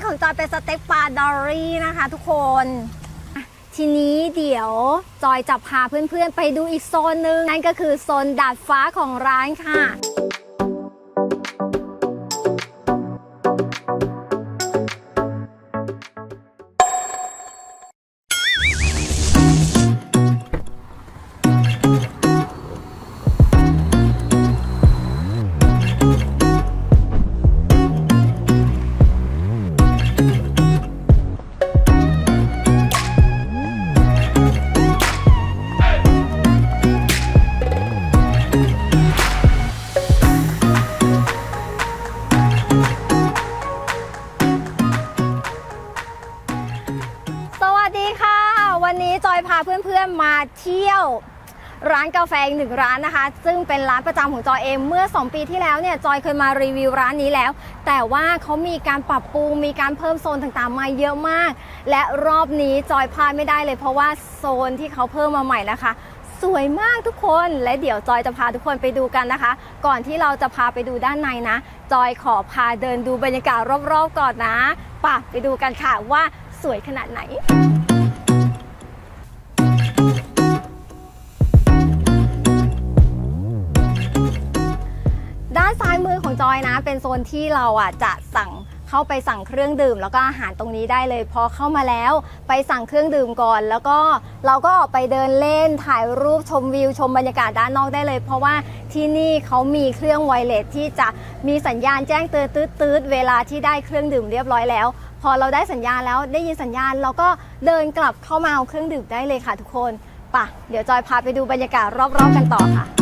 กของจอยเป็นสเต็กปลาดอรี่นะคะทุกคน ทีนี้เดี๋ยวจอยจะพาเพื่อนๆ ไปดูอีกโซนหนึ่งนั่นก็คือโซนดาดฟ้าของร้านค่ะ จอยพาเพื่อนๆมาเที่ยวร้านกาแฟอีกหนึ่งร้านนะคะ ซึ่งเป็นร้านประจำของจอยเองเมื่อ 2 ปีที่แล้วเนี่ยจอยเคยมารีวิวร้านนี้แล้ว แต่ว่าเขามีการปรับปรุงมีการเพิ่มโซนต่างๆมาเยอะมาก และรอบนี้จอยพลาดไม่ได้เลย เพราะว่าโซนที่เขาเพิ่มมาใหม่นะคะ สวยมากทุกคนและเดี๋ยวจอยจะพาทุกคนไปดูกันนะคะ ก่อนที่เราจะพาไปดูด้านในนะ จอยขอพาเดินดูบรรยากาศรอบๆก่อนนะป่ะไปดูกันค่ะว่าสวยขนาดไหนานซ้ายมือของจอยนะ เป็นโซนที่เราอะจะสั่งเข้าไปสั่งเครื่องดื่ม แล้วก็อาหารตรงนี้ได้เลย พอเข้ามาแล้วไปสั่งเครื่องดื่มก่อน แล้วก็เราก็ออกไปเดินเล่นถ่ายรูปชมวิว ชมบรรยากาศด้านนอกได้เลย เพราะว่าที่นี่เขามีเครื่องไวเลสที่จะมีสัญญาณแจ้งเตือนตืดๆเวลาที่ได้เครื่องดื่มเรียบร้อยแล้ว พอเราได้สัญญาณแล้วได้ยินสัญญาณ เราก็เดินกลับเข้ามาเอาเครื่องดื่มได้เลยค่ะทุกคนป่ะเดี๋ยวจอยพาไปดูบรรยากาศรอบๆกันต่อค่ะ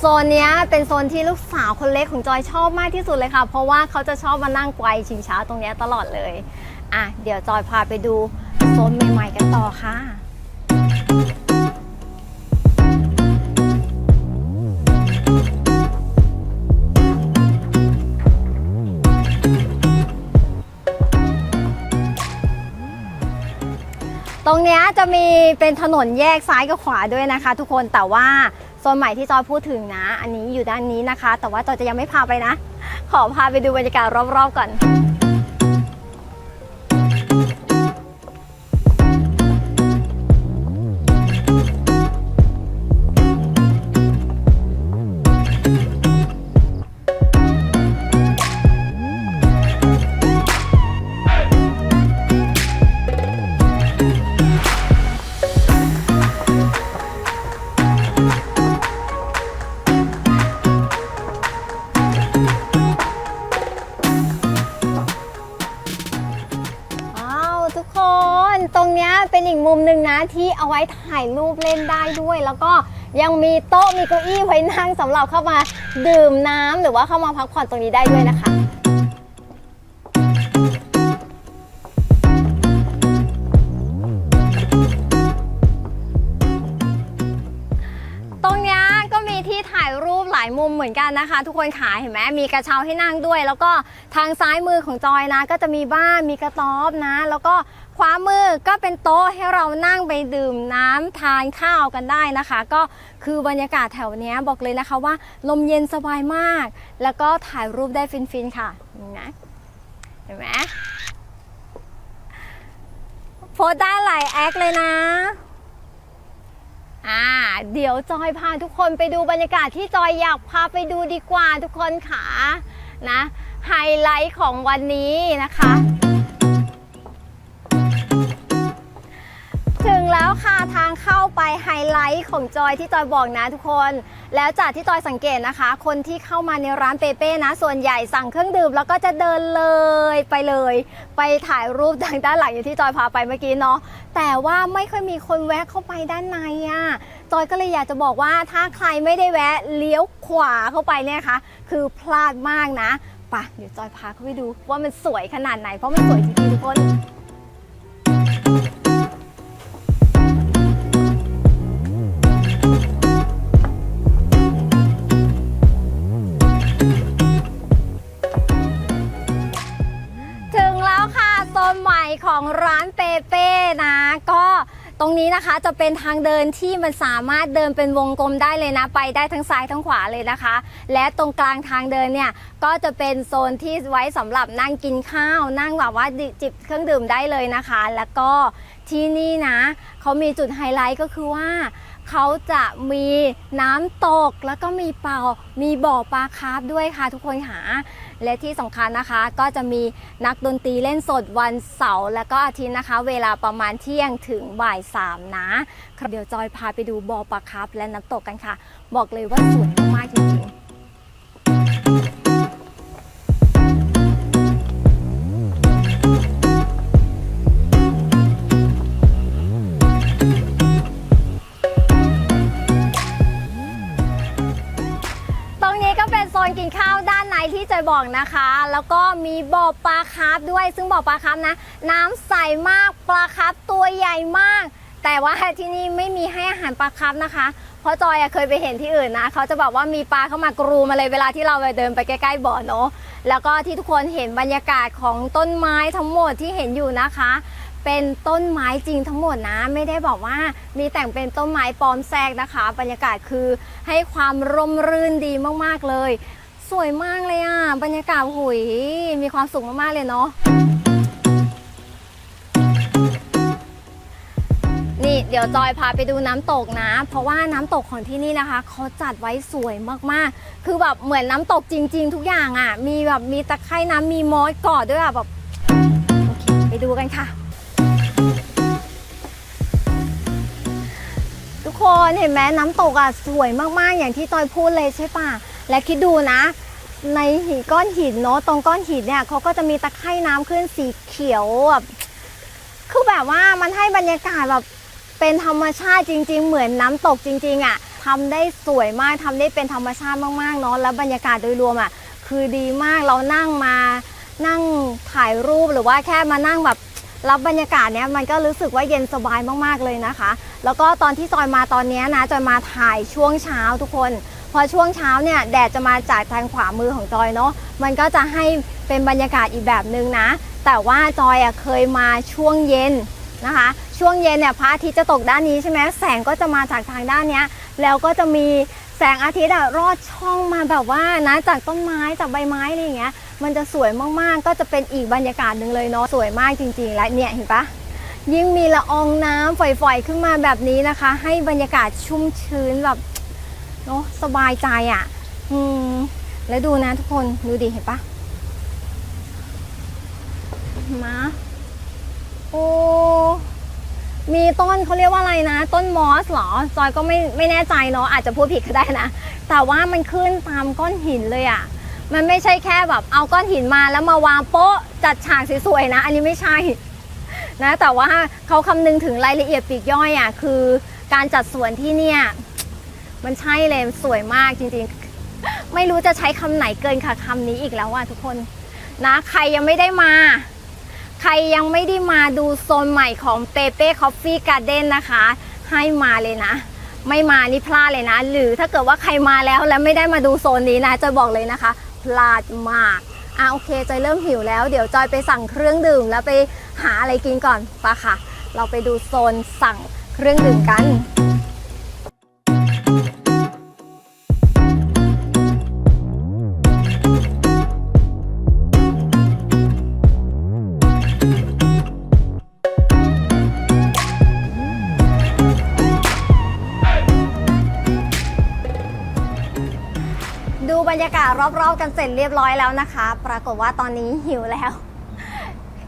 โซนนี้เป็นโซนที่ลูกสาวคนเล็กของจอยชอบมากที่สุดเลยค่ะ เพราะว่าเขาจะชอบมานั่งไกวชิงช้าตรงนี้ตลอดเลย อะ เดี๋ยวจอยพาไปดูโซนใหม่ ๆ กันต่อค่ะ ตรงเนี้ยจะมีเป็นถนนแยกซ้ายกับขวาด้วยนะคะ ทุกคนแต่ว่าโซนใหม่ที่จอยพูดถึงนะ อันนี้อยู่ด้านนี้นะคะ แต่ว่าจอยจะยังไม่พาไปนะ ขอพาไปดูบรรยากาศรอบๆก่อน ถ่ายรูปเล่นได้ด้วย แล้วก็ยังมีโต๊ะมีเก้าอี้ไว้นั่งสำหรับเข้ามาดื่มน้ำหรือว่าเข้ามาพักผ่อนตรงนี้ได้ด้วยนะคะตรงนี้ก็มีที่ถ่ายรูปหลายมุมเหมือนกันนะคะ ทุกคนขายเห็นไหมมีกระเช้าให้นั่งด้วย แล้วก็ทางซ้ายมือของจอยนะ ก็จะมีบ้านมีกระต๊อบนะ แล้วก็ ขวามือก็เป็นโต๊ะให้เรานั่งไปดื่มน้ำทานข้าวกันได้นะคะ ก็คือบรรยากาศแถวนี้บอกเลยนะคะว่า ลมเย็นสบายมาก แล้วก็ถ่ายรูปได้ฟินๆค่ะนไหมเห็นไหมโพสได้หลายแอคเลยนะอ่าเดี๋ยวจอยพาทุกคนไปดูบรรยากาศที่จอยอยากพาไปดูดีกว่าทุกคนค่ะนะไฮไลท์ของวันนี้นะคะ ไปไฮไลท์ของจอยที่จอยบอกนะทุกคน แล้วจากที่จอยสังเกตนะคะ คนที่เข้ามาในร้านเปเป้นะ ส่วนใหญ่สั่งเครื่องดื่มแล้วก็จะเดินเลยไปเลย ไปถ่ายรูปทางด้านหลังอย่างที่จอยพาไปเมื่อกี้เนาะแต่ว่าไม่ค่อยมีคนแวะเข้าไปด้านในอะ่ะจอยก็เลยอยากจะบอกว่าถ้าใครไม่ได้แวะเลี้ยวขวาเข้าไปเนี่ยนะคะคือพลาดมากนะไปะเดี๋ยวจอยพาเข้าไปดูว่ามันสวยขนาดไหนเพราะมันสวยจริงๆทุกคน ของร้านเปเป้นะ ก็ตรงนี้นะคะจะเป็นทางเดินที่มันสามารถเดินเป็นวงกลมได้เลยนะ ไปได้ทั้งซ้ายทั้งขวาเลยนะคะ และตรงกลางทางเดินเนี่ยก็จะเป็นโซนที่ไว้สำหรับนั่งกินข้าว นั่งแบบว่าจิบเครื่องดื่มได้เลยนะคะ แล้วก็ที่นี่นะเขามีจุดไฮไลท์ก็คือว่าเขาจะมีน้ำตกแล้วก็มีเป่ามีบ่อปลาคาร์ฟด้วยค่ะทุกคนหา และที่สำคัญนะคะก็จะมีนักดนตรีเล่นสดวันเสาร์และก็อาทิตย์นะคะ เวลาประมาณเที่ยงถึงบ่ายสามนะครับเดี๋ยวจอยพาไปดูบอปลาครับและน้ำตกกันค่ะ บอกเลยว่าสวยมากๆจริงๆ ที่จอยบอกนะคะ แล้วก็มีบ่อปลาคาร์ฟด้วย ซึ่งบ่อปลาคาร์ฟนะ น้ำใสมากปลาคาร์ฟตัวใหญ่มาก แต่ว่าที่นี่ไม่มีให้อาหารปลาคาร์ฟนะคะ เพราะจอยอเคยไปเห็นที่อื่นนะเขาจะบอกว่ามีปลาเข้ามากรูมาเลยเวลาที่เราไปเดินไปใกล้ๆบ่อเนาะแล้วก็ที่ทุกคนเห็นบรรยากาศของต้นไม้ทั้งหมดที่เห็นอยู่นะคะ เป็นต้นไม้จริงทั้งหมดนะ ไม่ได้บอกว่ามีแต่งเป็นต้นไม้ปลอมแทรกนะคะ บรรยากาศคือให้ความร่มรื่นดีมากๆเลย สวยมากเลยอะ บรรยากาศหุยมีความสุขมาก ๆ เลยเนาะนี่เดี๋ยวจอยพาไปดูน้ำตกนะ เพราะว่าน้ำตกของที่นี่นะคะเขาจัดไว้สวยมากๆ คือแบบเหมือนน้ำตกจริง ๆ ทุกอย่างอะ มีแบบมีตะไคร่น้ำมีมอสกอดด้วยอะแบบโอเคไปดูกันค่ะ ทุกคนเห็นไหมน้ำตกอะสวยมากๆอย่างที่จอยพูดเลยใช่ปะ และคิดดูนะ ในหินก้อนหินเนาะตรงก้อนหินเนี่ยเขาก็จะมีตะไคร่น้ำขึ้นสีเขียวแบบคือแบบว่ามันให้บรรยากาศแบบเป็นธรรมชาติจริง ๆ เหมือนน้ำตกจริง ๆอะทำได้สวยมากทำได้เป็นธรรมชาติมากๆเนาะแล้วบรรยากาศโดยรวมอะคือดีมากเรานั่งมานั่งถ่ายรูปหรือว่าแค่มานั่งแบบรับบรรยากาศเนี้ยมันก็รู้สึกว่าเย็นสบายมากๆเลยนะคะ แล้วก็ตอนที่จอยมาตอนนี้นะจอยมาถ่ายช่วงเช้าทุกคน พอช่วงเช้าเนี่ยแดดจะมาจากทางขวามือของจอยเนาะมันก็จะให้เป็นบรรยากาศอีกแบบนึงนะ แต่ว่าจอยอะเคยมาช่วงเย็นนะคะ ช่วงเย็นเนี่ยพระอาทิตย์จะตกด้านนี้ใช่ไหมแสงก็จะมาจากทางด้านเนี้ยแล้วก็จะมีแสงอาทิตย์รอดช่องมาแบบว่านะจากต้นไม้จากใบไม้อะไรอย่างเงี้ยมันจะสวยมากๆ ก็จะเป็นอีกบรรยากาศหนึ่งเลยเนาะสวยมากจริง ๆ และเนี่ยเห็นปะยิ่งมีละอองน้ำฝอยๆ ขึ้นมาแบบนี้นะคะ ให้บรรยากาศชุ่มชื้นแบบ เนาะสบายใจอะ่ะ อืม แล้วดูนะทุกคนดูดิเห็นปะมาโอ้มีต้นเขาเรียกว่าอะไรนะ ต้นมอสเหรอ จอยก็ไม่ไม่แน่ใจเนาะอาจจะพูดผิดก็ได้นะ แต่ว่ามันขึ้นตามก้อนหินเลยอะ่ะ มันไม่ใช่แค่แบบ เอาก้อนหินมาแล้วมาวางโป๊ะจัดฉากสวยๆนะ อันนี้ไม่ใช่นะแต่ว่าเขาคำนึงถึงรายละเอียดปีกย่อยอะคือ การจัดสวนที่เนี่ย มันใช่เลยสวยมากจริงๆ ไม่รู้จะใช้คำไหนเกินค่ะคำนี้อีกแล้วอะทุกคนนะ ใครยังไม่ได้มา ใครยังไม่ได้มาดูโซนใหม่ของเปเป้คอฟฟี่การ์เด้นนะคะ ให้มาเลยนะ ไม่มานี่พลาดเลยนะ หรือถ้าเกิดว่าใครมาแล้วแล้วไม่ได้มาดูโซนนี้นะจะบอกเลยนะคะ พลาดมากอะโอเคจอยเริ่มหิวแล้ว เดี๋ยวจอยไปสั่งเครื่องดื่ม แล้วไปหาอะไรกินก่อนปะค่ะ เราไปดูโซนสั่งเครื่องดื่มกัน รอบๆกันเสร็จเรียบร้อยแล้วนะคะ ปรากฏว่าตอนนี้หิวแล้ว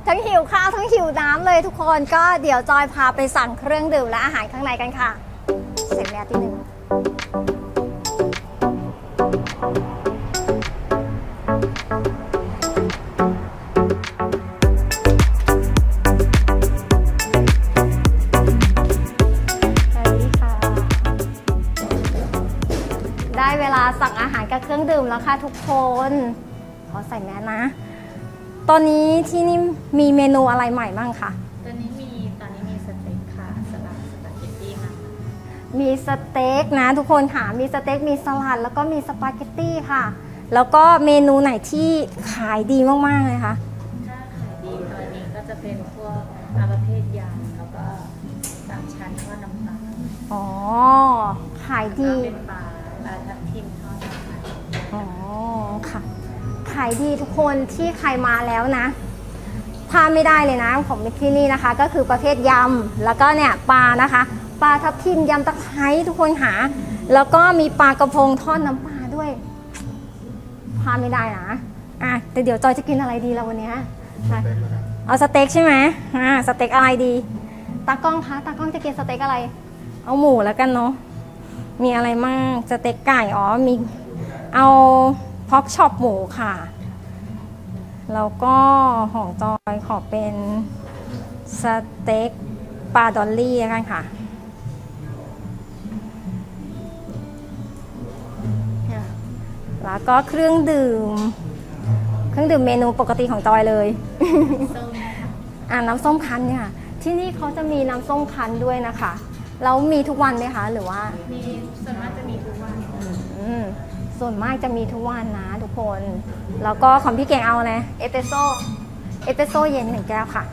ทั้งหิวข้าวทั้งหิวน้ำเลยทุกคนก็เดี๋ยวจอยพาไปสั่งเครื่องดื่มและอาหารข้างในกันค่ะ เสร็จแล้วที่หนึ่ง สั่งอาหารกับเครื่องดื่มแล้วค่ะทุกคน ขอใส่แมสนะ ตอนนี้ที่นี่มีเมนูอะไรใหม่บ้างคะตัวนี้มีตอนนี้มีสเต็กค่ะสลัดสปาเกตตี้ค่ะมีสเต็กนะทุกคนค่ะ มีสเต็กมีสลัดแล้วก็มีสปาเกตตี้ค่ะ แล้วก็เมนูไหนที่ขายดีมากๆเลยคะถ้าขายดีตอนนี้ก็จะเป็นพวกอาประเภทยำแล้วก็สามชั้นอ๋อขายดีเป็นปลาปลาทับทิมทอดน้ำมัน อ๋อ ค่ะ ขายดีทุกคนที่ใครมาแล้วนะพลาดไม่ได้เลยนะของที่นี่นะคะ ก็คือประเภทยำแล้วก็เนี่ยปลานะคะ ปลาทับทิมยำตะไคร้ทุกคนหา แล้วก็มีปลากระพงทอดน้ำปลาด้วยพลาดไม่ได้นะอะแต่เดี๋ยวจอยจะกินอะไรดีเราวันนี้เอาสเต็กใช่ไหมอ่าสเต็กอะไรดีตากล้องคะตากล้องจะกินสเต็กอะไร เอาหมูแล้วกันเนาะมีอะไรมากสเต็กไก่อ๋อมีเอา พ็อกช็อปหมูค่ะ แล้วก็ของจอยขอเป็นสเต็กปลาดอลลี่แล้วกันค่ะเนี่ยแล้วก็เครื่องดื่ม เครื่องดื่มเมนูปกติของจอยเลยส้มนะคะอ่าน้ำส้มคั้นเนี่ย ที่นี่เขาจะมีน้ำส้มคั้นด้วยนะคะ แล้วมีทุกวันไหมคะ หรือว่า มีส่วนมากจะมีทุกวันอืม ส่วนมากจะมีทุกวันนะทุกคน แล้วก็ของพี่เก่งเอาอะไรเอสเปรสโซ่เอสเปรสโซ่เย็นหนึ่งแก้วค่ะ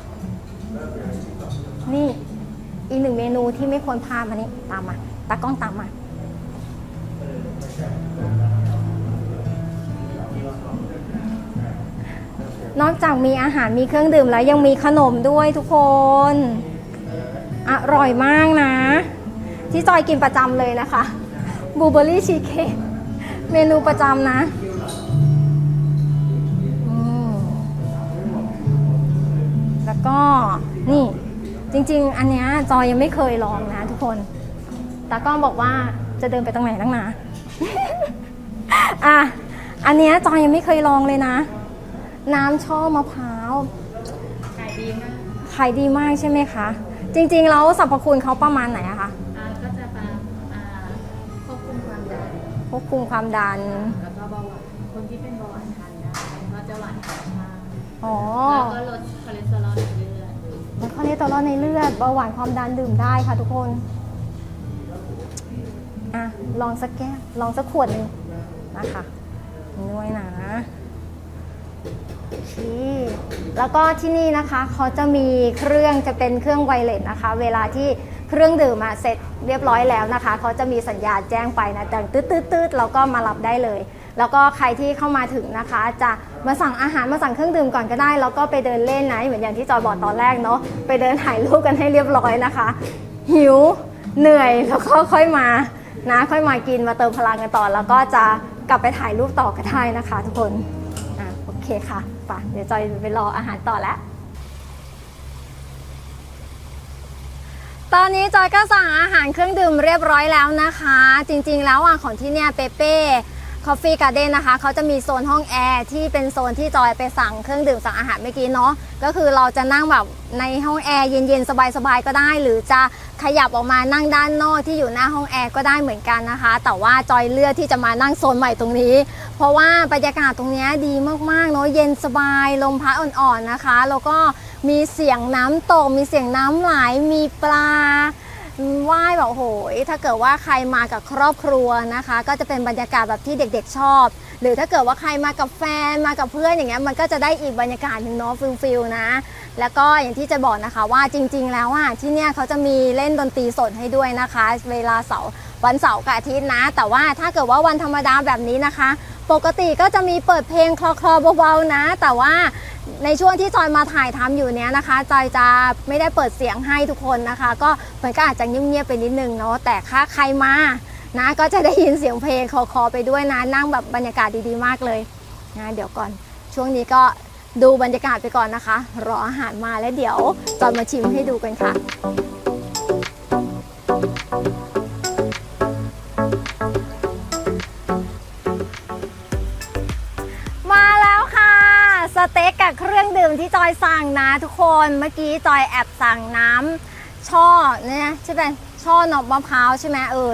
นี่อีกหนึ่งเมนูที่ไม่ควรพลาดมานี่ตามมาตากล้องตามมานอกจากมีอาหารมีเครื่องดื่มแล้วยังมีขนมด้วยทุกคน อร่อยมากนะ ที่จอยกินประจำเลยนะคะบลูเบอร์รี่ชีสเค้ก เมนูประจำนะอืมแล้วก็นี่จริง ๆ อันเนี้ยจอยยังไม่เคยลองนะทุกคนตากล้องบอกว่าจะเดินไปตรงไหนตั้งนาอะอันเนี้ยจอยยังไม่เคยลองเลยนะ น้ำช่อมะพร้าวขายดีมากขายดีมากใช่ไหมคะ จริง ๆ แล้วสรรพคุณเขาประมาณไหนอะคะ ควบคุมความดัน แล้วก็เบาหวานคนที่เป็นเบาหวานทานได้ก็จะหวานธรรมชาติอ๋อ แล้วก็ลดคอเลสเตอรอลในเลือดลดคอเลสเตอรอลในเลือดเบาหวานความดันดื่มได้ค่ะทุกคนอะลองสักแก้วลองสักขวดหนึ่งนะคะนี่ด้วยนะชี้แล้วก็ที่นี่นะคะเขาจะมีเครื่องจะเป็นเครื่องไวเลสนะคะ เวลาที่ เครื่องดื่มมาเสร็จเรียบร้อยแล้วนะคะเขาจะมีสัญญาณแจ้งไปนะดังตืดตืดตืดแล้วก็มารับได้เลย แล้วก็ใครที่เข้ามาถึงนะคะ จะมาสั่งอาหารมาสั่งเครื่องดื่มก่อนก็ได้ แล้วก็ไปเดินเล่นนะเหมือนอย่างที่จอยบอกตอนแรกเนาะไปเดินถ่ายรูปกันให้เรียบร้อยนะคะ หิวเหนื่อยแล้วก็ค่อยมานะค่อยมากินมาเติมพลังกันต่อ แล้วก็จะกลับไปถ่ายรูปต่อก็ได้นะคะ ทุกคนอะโอเคค่ะไปเดี๋ยวจอยไปรออาหารต่อแล้ว ตอนนี้จอยก็สั่งอาหารเครื่องดื่มเรียบร้อยแล้วนะคะ จริงๆแล้วอะของที่เนี่ยเปเป้คอฟฟี่การ์เด้นนะคะเขาจะมีโซนห้องแอร์ที่เป็นโซนที่จอยไปสั่งเครื่องดื่มสั่งอาหารเมื่อกี้เนาะก็คือเราจะนั่งแบบในห้องแอร์เย็นๆ สบายๆ ก็ได้ หรือจะขยับออกมานั่งด้านนอกที่อยู่หน้าห้องแอร์ก็ได้เหมือนกันนะคะ แต่ว่าจอยเลือกที่จะมานั่งโซนใหม่ตรงนี้ เพราะว่าบรรยากาศตรงเนี้ยดีมากๆเนาะเย็นสบายลมพัดอ่อนๆนะคะ แล้วก็ มีเสียงน้ำตก มีเสียงน้ำไหล มีปลาว่ายแบบโอ้โหย ถ้าเกิดว่าใครมากับครอบครัวนะคะ ก็จะเป็นบรรยากาศแบบที่เด็กๆชอบ หรือถ้าเกิดว่าใครมากับแฟนมากับเพื่อนอย่างเงี้ยมันก็จะได้อีกบรรยากาศหนึ่งเนาะฟิลฟิลนะ แล้วก็อย่างที่จะบอกนะคะว่าจริง ๆ แล้วอะที่เนี่ยเขาจะมีเล่นดนตรีสดให้ด้วยนะคะ เวลาเสาร์ วันเสาร์กับอาทิตย์นะ แต่ว่าถ้าเกิดว่าวันธรรมดาแบบนี้นะคะ ปกติก็จะมีเปิดเพลงคลอๆเบาๆนะ แต่ว่าในช่วงที่จอยมาถ่ายทำอยู่เนี้ยนะคะจอยจะไม่ได้เปิดเสียงให้ทุกคนนะคะ ก็มันก็อาจจะเงียบๆไปนิดนึงเนาะแต่ถ้าใครมานะก็จะได้ยินเสียงเพลงคลอๆไปด้วยนะนั่งแบบบรรยากาศดีๆมากเลยนะเดี๋ยวก่อนช่วงนี้ก็ดูบรรยากาศไปก่อนนะคะ รออาหารมาแล้วเดี๋ยวจอยมาชิมให้ดูกันค่ะ ที่จอยสั่งนะทุกคนเมื่อกี้จอยแอบสั่งน้ำช่อเนี่ยใช่ไหมช่อหนอมะพร้าวใช่ไหมเออ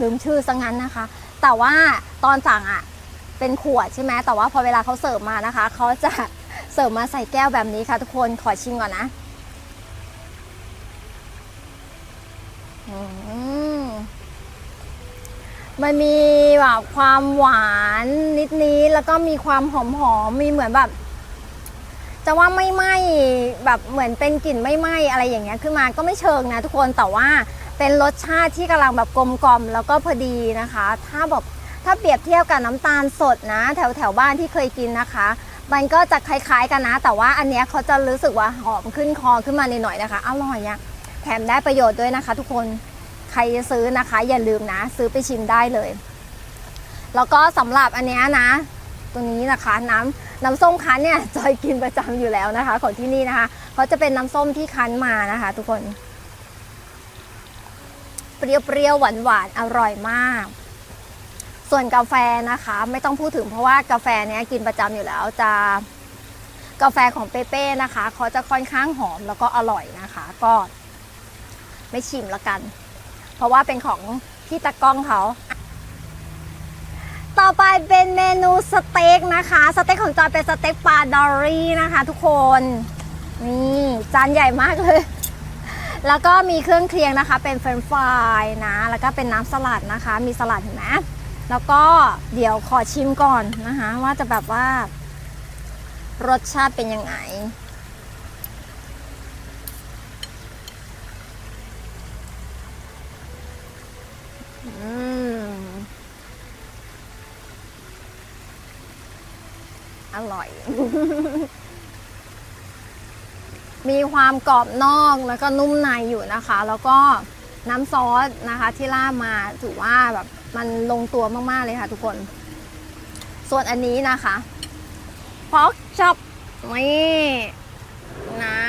ลืมชื่อซะงั้นนะคะ แต่ว่าตอนสั่งอะเป็นขวดใช่ไหมแต่ว่าพอเวลาเขาเสิร์ฟมานะคะเขาจะเสิร์ฟมาใส่แก้วแบบนี้ค่ะ ทุกคนขอชิมก่อนนะมันมีแบบความหวานนิดๆแล้วก็มีความหอมๆมีเหมือนแบบ จะว่าไม่ไหม้แบบเหมือนเป็นกลิ่นไม่ไหม้อะไรอย่างเงี้ยขึ้นมาก็ไม่เชิงนะทุกคนแต่ว่าเป็นรสชาติที่กำลังแบบกลมกล่อมแล้วก็พอดีนะคะ ถ้าแบบถ้าเปรียบเทียบกับน้ำตาลสดนะ แถวแถวบ้านที่เคยกินนะคะ มันก็จะคล้ายๆกันนะ แต่ว่าอันเนี้ยเขาจะรู้สึกว่าหอมขึ้นคอขึ้นมาหน่อยๆนะคะอร่อยอะแถมได้ประโยชน์ด้วยนะคะ ทุกคนใครจะซื้อนะคะ อย่าลืมนะ ซื้อไปชิมได้เลย แล้วก็สำหรับอันเนี้ยนะ ตัวนี้นะคะน้ำ น้ำส้มคั้นเนี่ยจอยกินประจำอยู่แล้วนะคะ ของที่นี่นะคะเขาจะเป็นน้ำส้มที่คั้นมานะคะ ทุกคน เปรี้ยวๆหวานๆอร่อยมาก ส่วนกาแฟนะคะ ไม่ต้องพูดถึงเพราะว่ากาแฟเนี้ยกินประจำอยู่แล้วจะกาแฟของเปเป้นะคะเขาจะค่อนข้างหอมแล้วก็อร่อยนะคะ ก็ไม่ชิมละกัน เพราะว่าเป็นของพี่ตะก้องเขา ต่อไปเป็นเมนูสเต็กนะคะ สเต็กของจอยเป็นสเต็กปลาดอรี่นะคะ ทุกคน นี่จานใหญ่มากเลย แล้วก็มีเครื่องเคียงนะคะ เป็นเฟรนฟรายนะ แล้วก็เป็นน้ำสลัดนะคะ มีสลัดเห็นไหมแล้วก็เดี๋ยวขอชิมก่อนนะคะ ว่าจะแบบว่า รสชาติเป็นยังไงอืม อร่อย มีความกรอบนอกแล้วก็นุ่มในอยู่นะคะ แล้วก็น้ำซอสนะคะที่รามาถือว่าแบบมันลงตัวมากๆเลยค่ะทุกคน ส่วนอันนี้นะคะพอกช็อปนี่นะ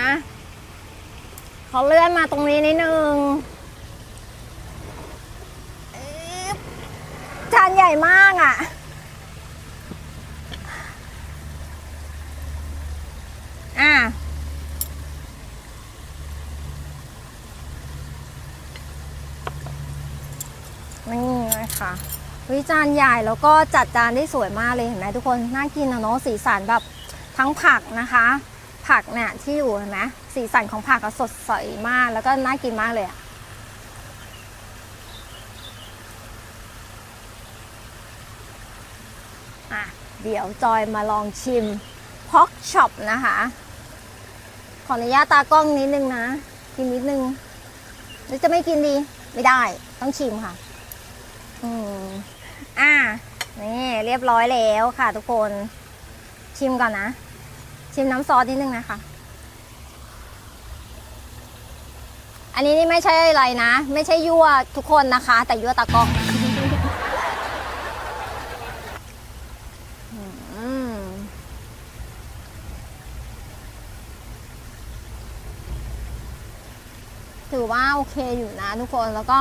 เขาเลื่อนมาตรงนี้นิดนึงอึ๊บจานใหญ่มากอะ่ะอะ คะวิจานใหญ่แล้วก็จัดจานได้สวยมากเลยเห็นไหมทุกคนน่ากินอะเนาะสีสันแบบทั้งผักนะคะ ผักเนี่ยที่อยู่เห็นไหมสีสันของผักก็สดใสมากแล้วก็น่ากินมากเลยอะอะเดี๋ยวจอยมาลองชิมพอกช็อปนะคะ ขออนุญาตตากล้องนิดนึงนะ กินนิดนึงหรือจะไม่กินดีไม่ได้ต้องชิมค่ะ อืมอะนี่เรียบร้อยแล้วค่ะ ทุกคนชิมก่อนนะ ชิมน้ำซอสนิดนึงนะคะ อันนี้นี่ไม่ใช่อะไรนะ ไม่ใช่ยั่วทุกคนนะคะ แต่ยั่วตากล้องถือว่าโอเคอยู่นะทุกคนแล้วก็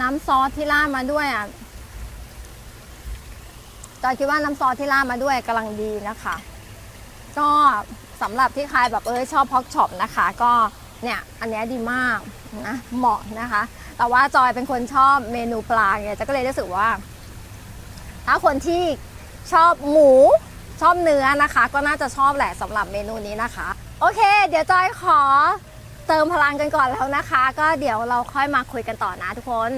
น้ำซอสที่ราดมาด้วยอะจอยคิดว่าน้ำซอสที่ราดมาด้วยกำลังดีนะคะ ก็สำหรับที่ใครแบบเออชอบพอกช็อปนะคะ ก็เนี่ยอันนี้ดีมากนะเหมาะนะคะ แต่ว่าจอยเป็นคนชอบเมนูปลาเนี่ยจะก็เลยรู้สึกว่า ถ้าคนที่ชอบหมูชอบเนื้อนะคะ ก็น่าจะชอบแหละสำหรับเมนูนี้นะคะ โอเค เดี๋ยวจอยขอ เติมพลังกันก่อนแล้วนะคะ ก็เดี๋ยวเราค่อยมาคุยกันต่อนะทุกคน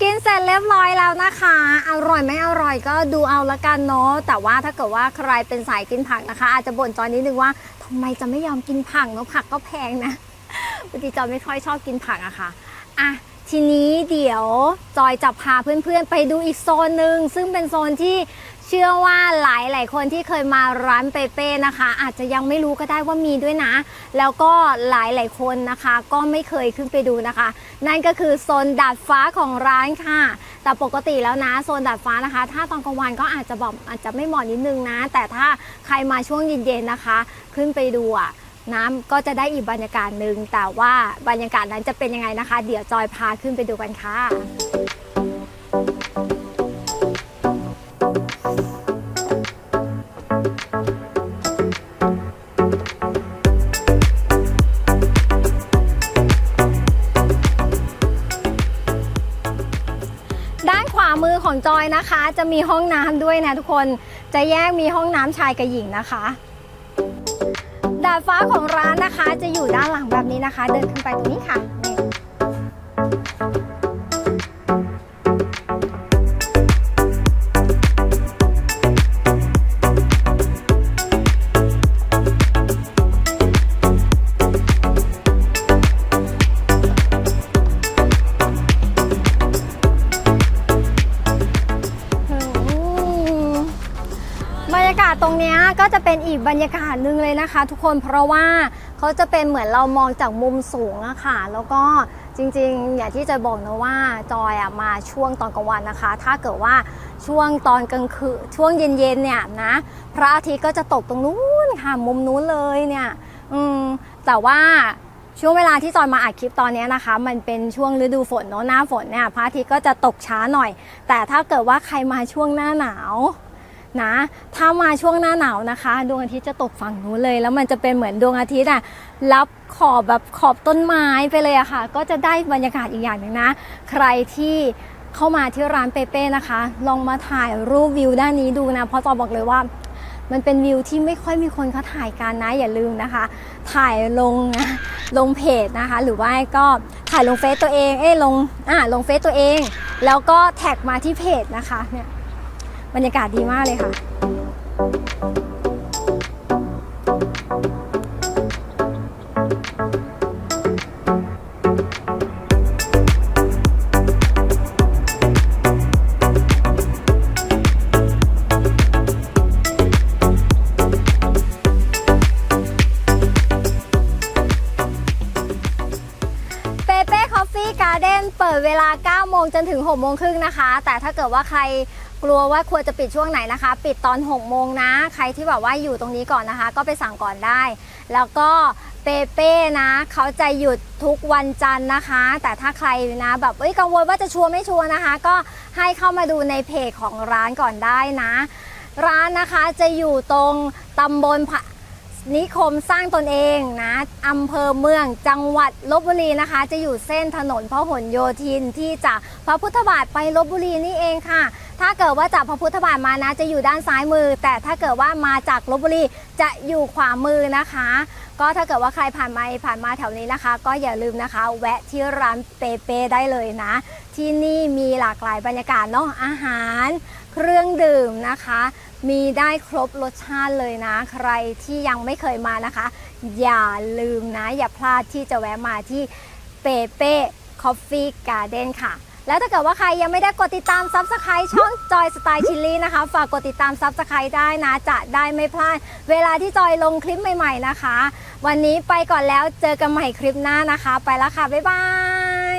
กินเสร็จเรียบร้อยแล้วนะคะ อร่อยไม่อร่อยก็ดูเอาละกันเนาะแต่ว่าถ้าเกิดว่าใครเป็นสายกินผักนะคะ อาจจะบ่นจอยนิดนึงว่าทำไมจะไม่ยอมกินผักเนาะผักก็แพงนะปกติจอยไม่ค่อยชอบกินผักอะค่ะอะทีนี้เดี๋ยวจอยจะพาเพื่อนๆ ไปดูอีกโซนหนึ่งซึ่งเป็นโซนที่ เชื่อว่าหลายหลาย ๆ คนที่เคยมาร้านเปเป้นะคะ อาจจะยังไม่รู้ก็ได้ว่ามีด้วยนะ แล้วก็หลายหลายๆคนนะคะ ก็ไม่เคยขึ้นไปดูนะคะ นั่นก็คือโซนดาดฟ้าของร้านค่ะ แต่ปกติแล้วนะโซนดาดฟ้านะคะ ถ้าตอนกลางวันก็อาจจะบอกอาจจะไม่เหมาะนิดนึงนะ แต่ถ้าใครมาช่วงเย็น ๆ นะคะ ขึ้นไปดูอะน้ำก็จะได้อีกบรรยากาศหนึ่งแต่ว่าบรรยากาศนั้นจะเป็นยังไงนะคะ เดี๋ยวจอยพาขึ้นไปดูกันค่ะ อของจอยนะคะ จะมีห้องน้ำด้วยนะทุกคน จะแยกมีห้องน้ำชายกับหญิงนะคะ ดาดฟ้าของร้านนะคะจะอยู่ด้านหลังแบบนี้นะคะ เดินขึ้นไปตรงนี้ค่ะ นี่เป็นอีกบรรยากาศหนึ่งเลยนะคะ ทุกคนเพราะว่าเขาจะเป็นเหมือนเรามองจากมุมสูงอะค่ะ แล้วก็จริงๆ อย่างที่จอยบอกนะว่าจอยอะมาช่วงตอนกลางวันนะคะ ถ้าเกิดว่าช่วงตอนกลางคืนช่วงเย็นๆเนี่ยนะ พระอาทิตย์ก็จะตกตรงนู้นค่ะมุมนู้นเลยเนี่ย อืมแต่ว่าช่วงเวลาที่จอยมาอัดคลิปตอนนี้นะคะ มันเป็นช่วงฤดูฝนเนาะหน้าฝนเนี่ยพระอาทิตย์ก็จะตกช้าหน่อย แต่ถ้าเกิดว่าใครมาช่วงหน้าหนาว นะ ถ้ามาช่วงหน้าหนาวนะคะ ดวงอาทิตย์จะตกฝั่งนู้นเลย แล้วมันจะเป็นเหมือนดวงอาทิตย์อะรับขอบแบบขอบต้นไม้ไปเลยอะค่ะ ก็จะได้บรรยากาศอีกอย่างหนึ่งนะ ใครที่เข้ามาที่ร้านเปเป้นะคะ ลองมาถ่ายรูปวิวด้านนี้ดูนะ เพราะจอบอกเลยว่ามันเป็นวิวที่ไม่ค่อยมีคนเขาถ่ายกันนะอย่าลืมนะคะ ถ่ายลงนะลงเพจนะคะ หรือว่าก็ถ่ายลงเฟซตัวเองเอ้ลงอ่าลงเฟซตัวเอง แล้วก็แท็กมาที่เพจนะคะเนี่ย บรรยากาศดีมากเลยค่ะ เปเป้คอฟฟี่การ์เด้นเปิดเวลา 9 โมงจนถึง 6 โมงครึ่งนะคะ แต่ถ้าเกิดว่าใคร กลัวว่าควรจะปิดช่วงไหนนะคะ ปิดตอน6โมงนะ ใครที่แบบว่าอยู่ตรงนี้ก่อนนะคะ ก็ไปสั่งก่อนได้ แล้วก็เปเป้นะเขาจะหยุดทุกวันจันทร์นะคะ แต่ถ้าใครนะแบบเอ้ยกังวลว่าจะชัวร์ไม่ชัวร์นะคะ ก็ให้เข้ามาดูในเพจของร้านก่อนได้นะ ร้านนะคะจะอยู่ตรงตำบลนิคมสร้างตนเองนะอำเภอเมืองจังหวัดลบบุรีนะคะ จะอยู่เส้นถนนพหลโยธินที่จากพระพุทธบาทไปลบบุรีนี่เองค่ะ ถ้าเกิดว่าจากพระพุทธบาทมานะจะอยู่ด้านซ้ายมือ แต่ถ้าเกิดว่ามาจากลบบุรีจะอยู่ขวามือนะคะ ก็ถ้าเกิดว่าใครผ่านมาผ่านมาแถวนี้นะคะ ก็อย่าลืมนะคะ แวะที่ร้านเปเป้ได้เลยนะ ที่นี่มีหลากหลายบรรยากาศเนาะอาหาร เครื่องดื่มนะคะ มีได้ครบรสชาติเลยนะ ใครที่ยังไม่เคยมานะคะ อย่าลืมนะ อย่าพลาดที่จะแวะมาที่เปเป้คอฟฟี่การ์เด้นค่ะ แล้วถ้าเกิดว่าใครยังไม่ได้กดติดตามซับสไครต์ช่องจอยสไตล์ชิลลี่นะคะ ฝากกดติดตามซับสไครต์ได้นะ จะได้ไม่พลาด เวลาที่จอยลงคลิปใหม่ ๆนะคะ วันนี้ไปก่อนแล้วเจอกันใหม่คลิปหน้านะคะ ไปแล้วค่ะบ๊ายบาย